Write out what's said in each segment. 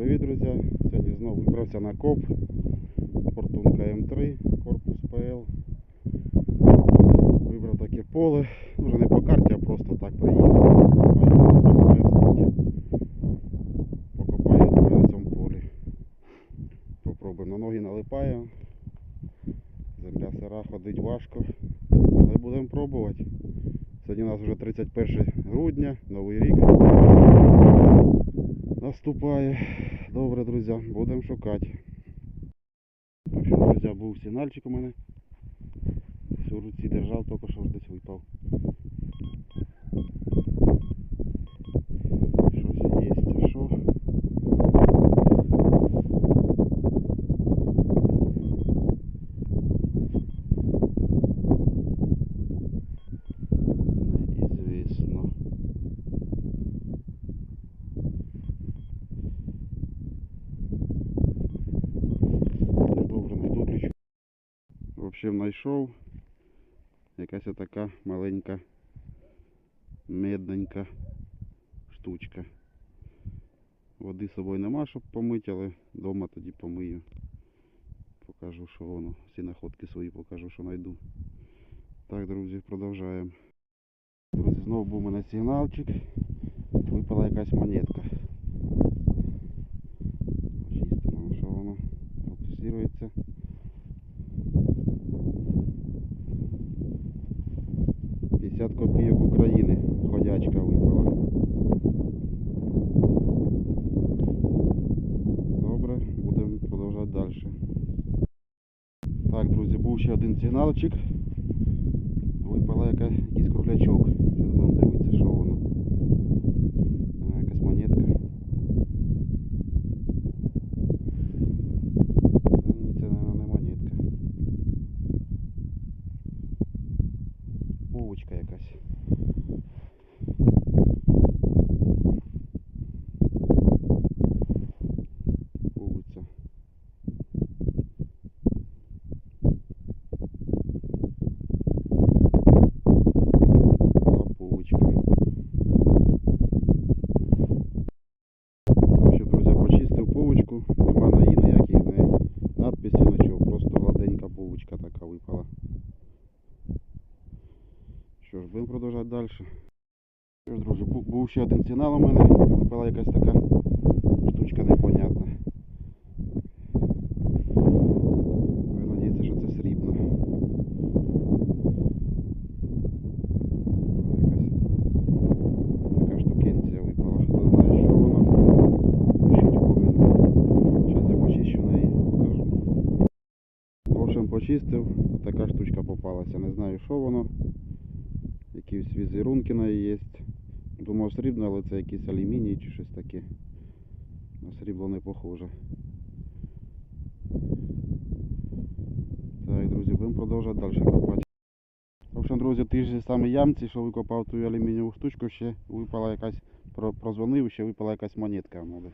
привіт, друзі! Сьогодні знову вибрався на коп. Фортунка М3, корпус ПЛ. Вибрав таке поле. Вже не по карті, а просто так приїхав. Покопаю на цьому полі. Попробуємо. На ноги налипаю. Земля сира, ходить важко. Але будемо пробувати. Сьогодні у нас вже 31 грудня, новий рік наступає. Добре, друзі, будемо шукати. В общем, друзі, був сигнальчик у мене. Всю руці держав, тільки що десь випав. Щось є, а що? Неізвісно. Так, добре, найду ключ. В знайшов якась така маленька медненька штучка. Води з собою нема, щоб помити, але вдома тоді помию. Покажу, що воно. Всі находки свої покажу, що знайду. Так, друзі, продовжаємо. Друзі, знову був у мене сигналчик. Випала якась монетка. Почистимо, що воно фокусується. П'ятдесят копійок України. Ходячка випала. Добре, продовжувати далі. Так, друзі, був ще один сигналчик. Випала якийсь круглячок. Зараз будемо дивитися, що воно. А, якась монетка. Та ні, це, мабуть, не монетка. Повочка якась. Повиця. Лаповочка. Що, друзі, почистив повочку. Нема на її ніяких не надписів, нічого. Просто гладенька повочка така випала. Що ж, будемо продовжувати далі. Що ж, друзі, був, ще один сигнал у мене. Випала якась така штучка непонятна. Ви надіється, що це срібна. Якась така штукенція випала. Хто знає, що вона, пишіть в коменти. Зараз я почищу неї, покажу. В общем, почистив. Така штучка попалася. Не знаю, що воно. Якісь візерунки на неї є. Думав срібно, але це якийсь алюміній чи щось таке. На срібло не похоже. Так, друзі, будемо продовжувати далі копати. В общем, друзі, ті ж самі ямці, що викопав ту алюмінієву штучку, ще випала якась, прозвонив, ще випала якась монетка. Надо.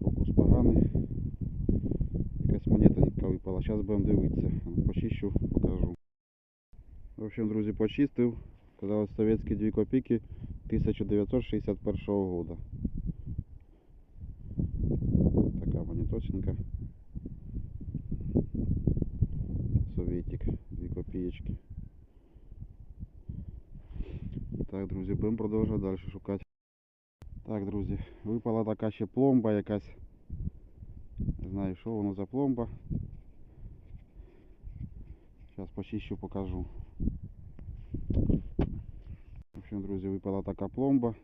Фокус поганий. Якась монетка випала. Зараз будемо дивитися. Почищу, покажу. В общем, друзі, почистив. Казалось, совєтські 2 копійки 1961 года. Така монеточка. Советик, 2 копеечки. Так, друзі, будемо продовжувати далі шукати. Так, друзі, випала така ще пломба якась. Не знаю, що воно за пломба. Зараз почищу, покажу. Друзі, випала така пломба.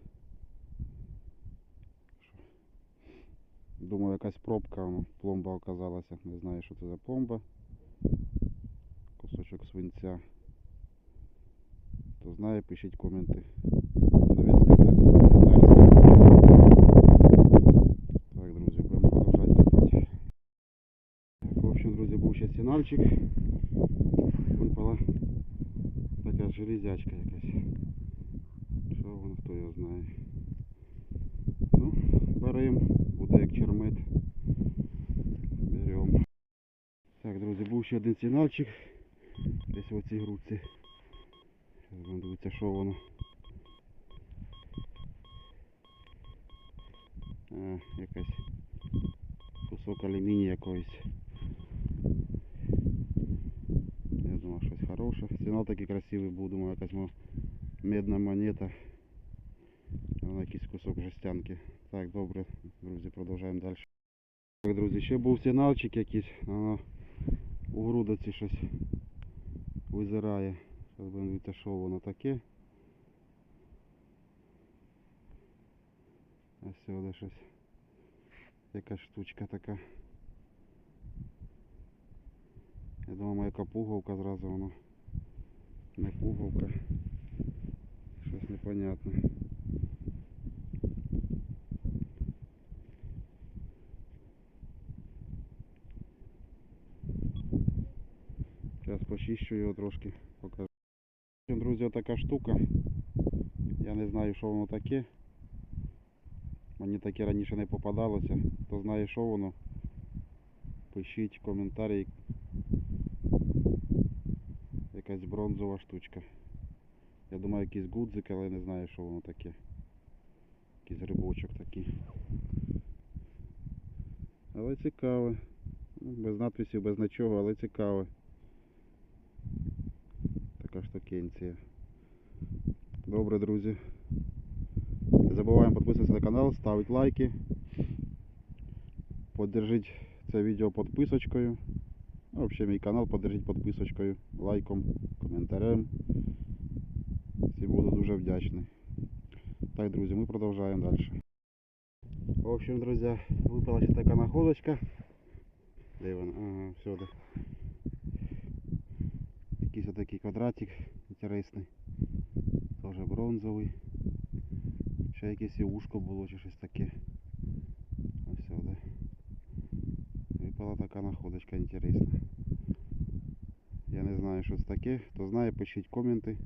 Думаю, якась пробка, ну, пломба оказалася. Не знаю, що це за пломба. Кусочок свинця. Хто знає, пишіть коменти. Совєтська це царська. Так, друзі, будемо продовжувати копати. В общем, друзі, був ще сигнальчик. Випала така железячка якась. Знає. Ну, беремо, буде як чермет. Беремо. Так, друзі, був ще один сигнальчик. Десь в оцій грудці. Зараз будемо що воно. Е, якась кусок алюмінія якоїсь. Я думав, щось хороше. Сигнал такий красивий був, думаю, якась медна монета. А якийсь кусок жестянки. Так, добре, друзі, продовжуємо далі. Так, друзі, ще був сигналчик якийсь, воно у грудоці щось визирає. Зараз будемо дивитися, що воно таке. Ось сюди щось. Якась штучка така. Я думаю, моя пуговка зразу воно. Не пуговка. Щось непонятне. Зараз почищу його трошки, покажу. Друзі, така штука. Я не знаю, що воно таке. Мені таке раніше не попадалося. Хто знає, що воно, пишіть коментарі. Якась бронзова штучка. Я думаю, якийсь гудзик, але не знаю, що воно таке. Якийсь грибочок такий. Але цікаве. Без надписів, без нічого, але цікаве. Така штукенція. Добре, друзі. Не забуваємо підписуватися на канал, ставити лайки. Поддержіть це відео підписочкою. Ну, взагалі мій канал поддержіть підписочкою, лайком, коментарем. Всім буду дуже вдячний. Так, друзі, ми продовжуємо далі. В общем, друзі, випала ще така находочка. Де вона? Ага, всюди. Якийсь отакий квадратик інтересний. Тоже бронзовий. Ще якесь і ушко було чи щось таке. Ось сюди. Випала така находочка інтересна. Я не знаю, що це таке. Хто знає, пишіть коменти.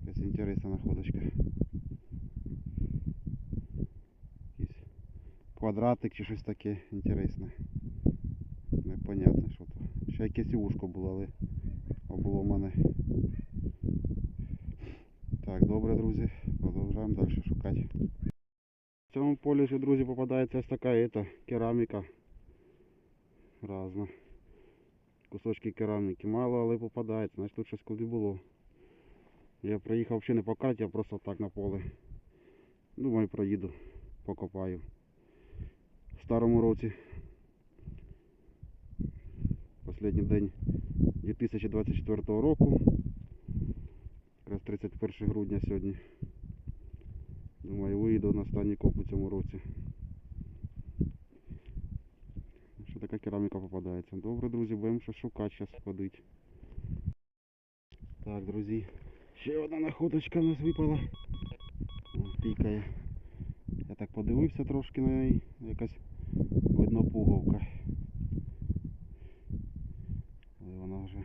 Якась інтересна находочка. Якийсь квадратик чи щось таке інтересне. Непонятно, що то. Ще якесь ушко було, але обломане. Так, добре, друзі. Продовжуємо далі шукати. В цьому полі друзі, попадається ось така ета, кераміка. Разна. Кусочки кераміки. Мало, але попадається. Значить тут щось куди було. Я приїхав взагалі не по карті, а просто так на поле. Думаю, проїду, покопаю. В старому році. Останній день 2024 року. Якраз 31 грудня сьогодні. Думаю, виїду на останній коп у цьому році. Що така кераміка попадається. Добре, друзі, будемо щось шукати, зараз ходить. Так, друзі. Ще одна находочка у нас випала. Пікає. Я так подивився трошки на неї. Якась видно пуговка. Але вона вже...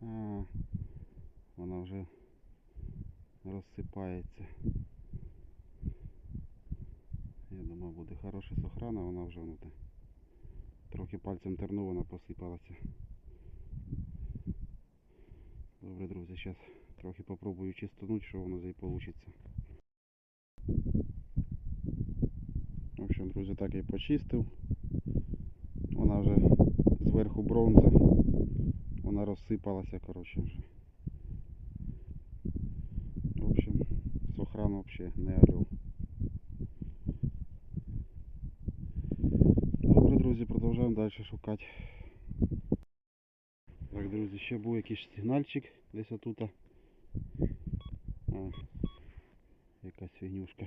А, вона вже розсипається. Я думаю, буде хороша ну, те, трохи пальцем терну, вона посипалася. Добре, друзі, зараз трохи попробую чистонуть, що воно з неї вийде. В общем, друзі, так я почистив. Вона вже зверху бронза. Вона розсипалася, коротше. В общем, сохран вообще не орел. Добре, друзі, продовжуємо далі шукати. Так, друзі, ще був якийсь сигнальчик десь отут. А, якась фігнюшка.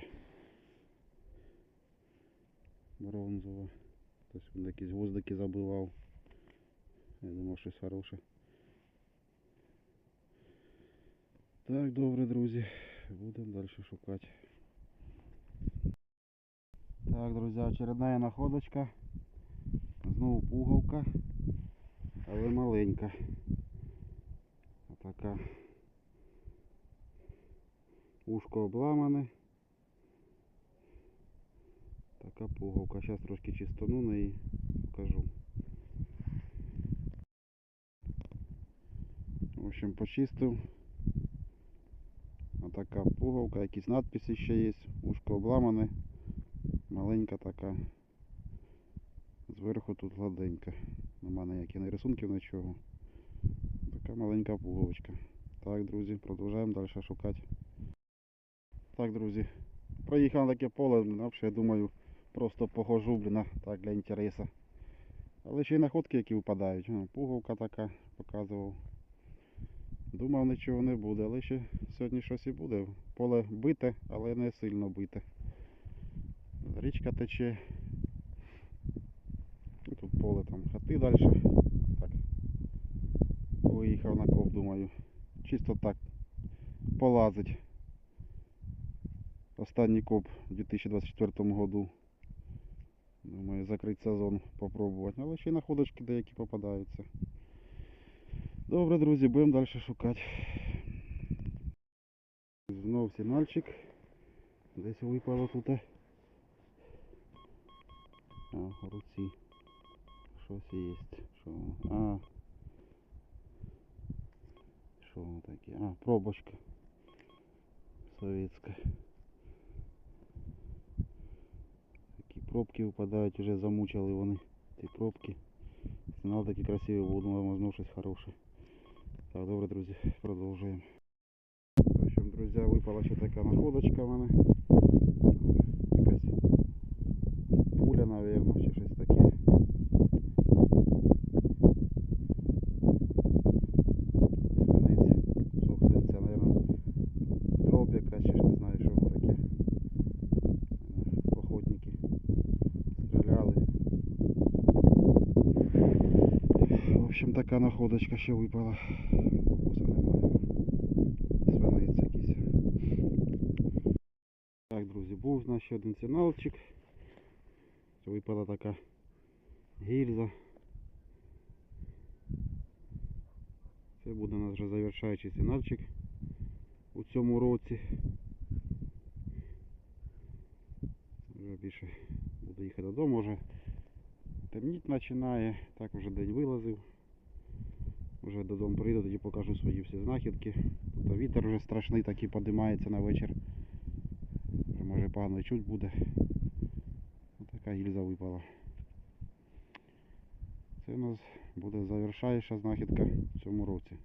Бронзова. Хтось він якісь гвоздики забивав. Я думав, щось хороше. Так, добре, друзі. Будемо далі шукати. Так, друзі, очередная находочка. Знову пуговка, але маленька. Отака. Ушко обламане. Така пуговка. Зараз трошки чистону на її покажу. В общем, почистив. така пуговка, якісь надписи ще є. Ушко обламане. Маленька така. Зверху тут гладенька. Нема ніяких не рисунків, нічого. Така маленька пуговочка. Так, друзі, продовжуємо далі шукати. Так, друзі, проїхав на таке поле, взагалі, думаю, просто похожу, блін, так для інтересу. Але ще й находки, які випадають. Пуговка така показував. Думав, нічого не буде, але ще сьогодні щось і буде. Поле бите, але не сильно бите. Річка тече. Тут поле там хати далі. Так. Виїхав на коп, думаю. Чисто так полазить. Останній коп у 2024 году. Думаю, закрити сезон попробувати. Але ще й находочки деякі попадаються. Добре, друзі, будемо далі шукати. Знов сигнальчик. Десь випало тут. А, руці. Щось є. Що? воно? А. Що воно таке? А, пробочка. Советська. Такі пробки випадають, вже замучили вони. Ці пробки. Сигнал такий красивий, був, думаю, можна щось хороше. Так, добре, друзі, продовжуємо. В общем, друзі, випала ще така находочка в мене. Така находочка ще випала. Свинець якийсь. Так, друзі, був у нас ще один сигналчик. Випала така гільза. Це буде у нас вже завершаючий сигнальчик у цьому році. Вже більше буду їхати додому вже. Темніть починає, так вже день вилазив. Вже додому прийду, тоді покажу свої всі знахідки. Тут вітер вже страшний такий подимається на вечір. Може погано чуть буде. Ось така гільза випала. Це у нас буде завершаюча знахідка в цьому році.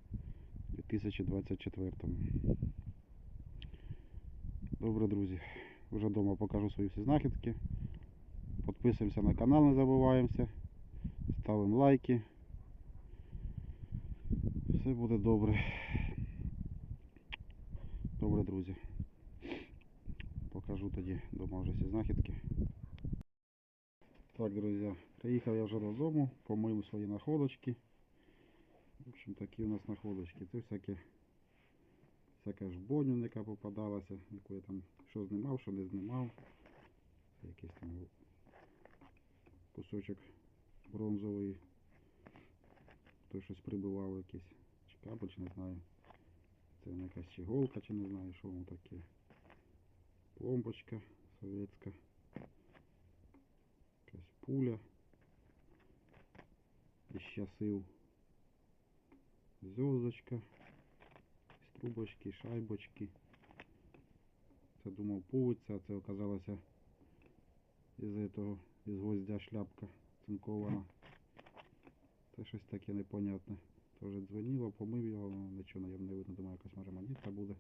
2024. Добре, друзі. Вже вдома покажу свої всі знахідки. Підписуємося на канал, не забуваємося. Ставимо лайки. Все буде добре. Добре, друзі. Покажу тоді вдома вже всі знахідки. Так, друзі, приїхав я вже додому, помив свої находочки. В общем, такі у нас находочки. Це всяке, всяка жбоню, яка попадалася, яку я там що знімав, що не знімав. Це якийсь там кусочок бронзовий. Хтось щось прибивав якийсь. Чи чи не знаю. Це якась чи голка, чи не знаю, що воно таке. Пломбочка совєтська. Якась пуля. Із часів. Зв'язочка. Із трубочки, шайбочки. Це думав пуговиця, а це оказалося із этого, із гвоздя шляпка цинкована. Це щось таке непонятне. Теж дзвонило, помив його, але нічого наверно, не видно, думаю, якась може монетка буде.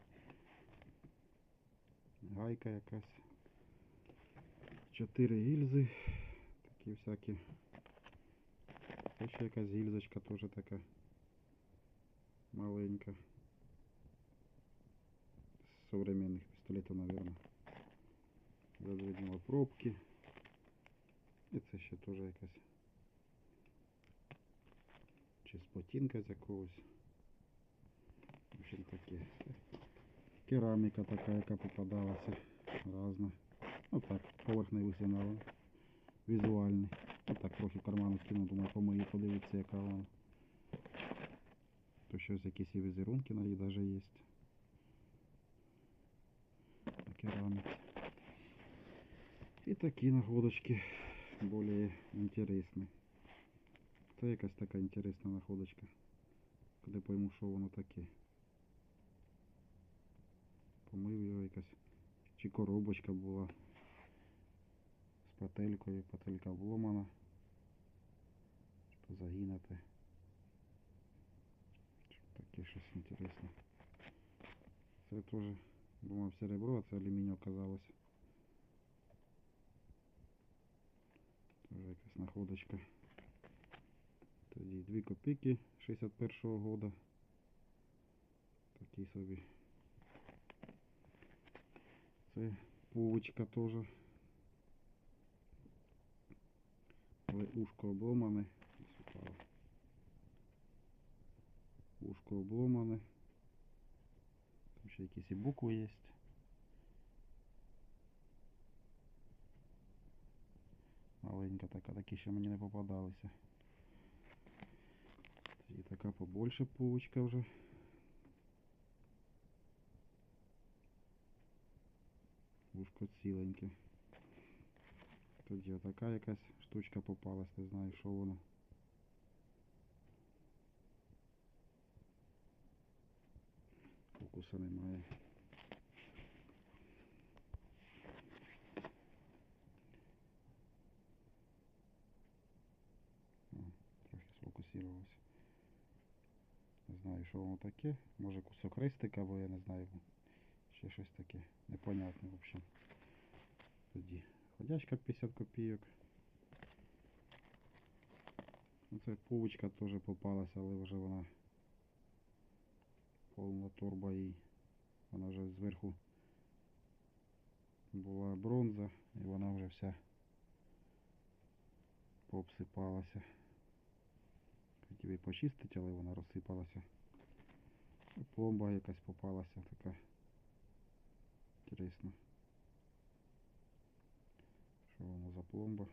Гайка якась. Чотири гільзи. Такі всякі. Це ще якась гільзочка теж така маленька. З современних пістолетів, наверное. Задвинула пробки. І це ще теж якась. Чи спотінка з якогось. В общем таке. Кераміка така, яка попадалася. Разна. Отак, поверхневий сигнал. Візуальний. Отак трохи в карману скину, думаю, помию, подивитися, яка вона. То щось якісь і візерунки на їй навіть є. На кераміці. І такі находочки более интересні. Це якась така інтересна находочка. Коли пойму, що воно таке. помив його якась. Чи коробочка була з петелькою, петелька вломана. Що загинати. Що Таке щось інтересне. Це теж думав серебро, а це алюміній оказалось. Тоже якась находочка. Тоді 2 копійки 61-го года. Такий собі. Це пувочка теж. Але ушко обломане. Ушко обломане. Там ще якісь і букви є. Маленька така, такі ще мені не попадалися. Така побольше полочка уже. Ушко ціленьке. Тоді отака якась штучка попалась, не знаю, що вона. Фокуса немає. О, трохи сфокусувалося. Не знаю, що воно таке. Може кусок рестика, або я не знаю. Ще щось таке непонятне, в общем. Тоді ходячка 50 копійок. Оце пувочка теж попалася, але вже вона повна торба і вона вже зверху була бронза і вона вже вся пообсипалася. Хотів її почистити, але вона розсипалася. Пломба якась попалася така. Інтересно. Що воно за пломба?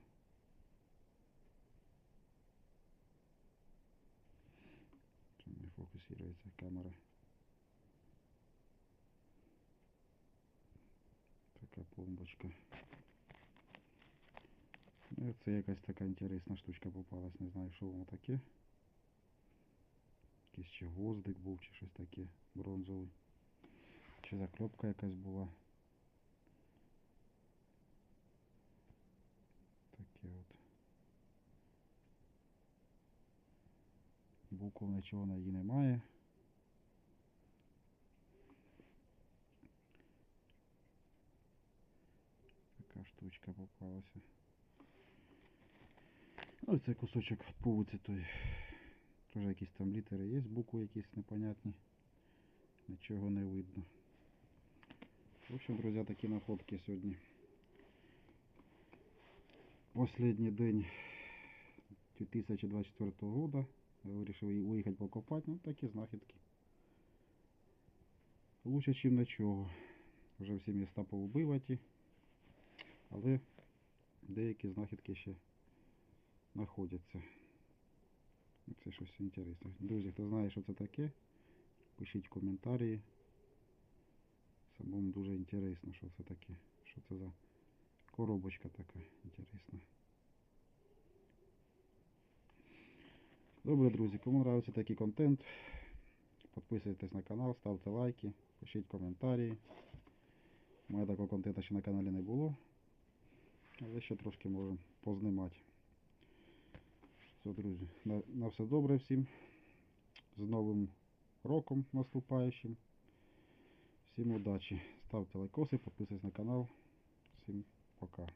Чому не фокусується камера? Така пломбочка. Ну, Це якась така інтересна штучка попалась. Не знаю, що воно таке. Якийсь ще гвоздик був, чи щось таке бронзовий. Чи закльопка якась була. Таке от. Букв нічого на її немає. Така штучка попалася. Ось цей кусочок пувиці той. Теж якісь там літери є, букви якісь непонятні. Нічого не видно. В общем, друзья, такі находки сьогодні. Последний день 2024 года. Я вирішив виїхати покопати. Ну, такі знахідки. Лучше, ніж нічого. Вже всі міста повбиваті. Але деякі знахідки ще знаходяться. Це щось інтересне. Друзі, хто знає, що це таке, пишіть коментарі. Самому дуже інтересно, що це таке. Що це за коробочка така інтересна. Добре, друзі, кому нравиться такий контент, підписуйтесь на канал, ставте лайки, пишіть коментарі. У мене такого контенту ще на каналі не було. Але ще трошки можемо познімати. Все, друзі, на, на все добре всім. З Новим роком наступаючим. Всім удачі. Ставте лайкоси, підписуйтесь на канал. Всім пока.